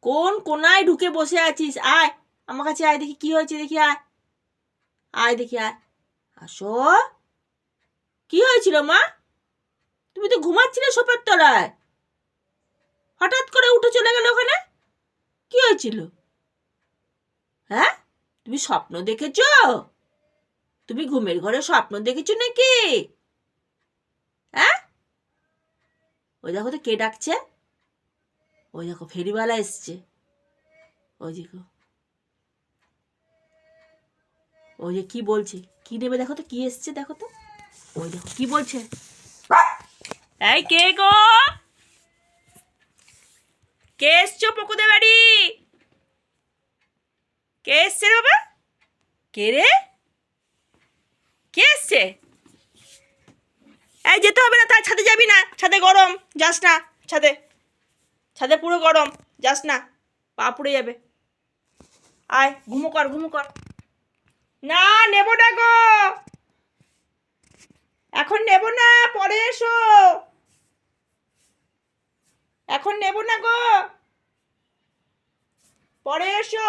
কোন কোনায় ঢুকে বসে আছিস? আয়, আমার কাছে আয় দেখি, কি হয়েছে দেখি, আয়। আয় দেখি, আয়। আসো। কি হয়েছিল, মা? তুমি তো ঘুমাচ্ছিলে সোফার তলায়। হঠাৎ করে উঠে চলে গেল ওখানে? কি হয়েছিল? হ্যাঁ? তুমি স্বপ্ন দেখেছ? তুমি ঘুমের ঘরে স্বপ্ন দেখেছ নাকি? হ্যাঁ? ওই দেখো তো কে ডাকছে। ওই দেখো, ফেরিওয়ালা এসছে। ওই দেখো। ওই যে কি বলছে? কি নেবে দেখো তো, কি এসছে দেখো তো। ওই দেখো, কি বলছে? এই কে গো? কে এসছো পকুদের বাড়ি? কে এসছে বাবা? কে রে? কে এসছে? এই যেতে হবে না, তার ছাদে যাবি না, ছাদে গরম, যাস না, ছাদে। ছাদে পুরো গরম। যাস না, পা পুড়ে যাবে। আয়, ঘুমো কর ঘুমো কর। না, নেব না গো। এখন নেব না, পরে এসো। এখন নেব না গো। পরে এসো।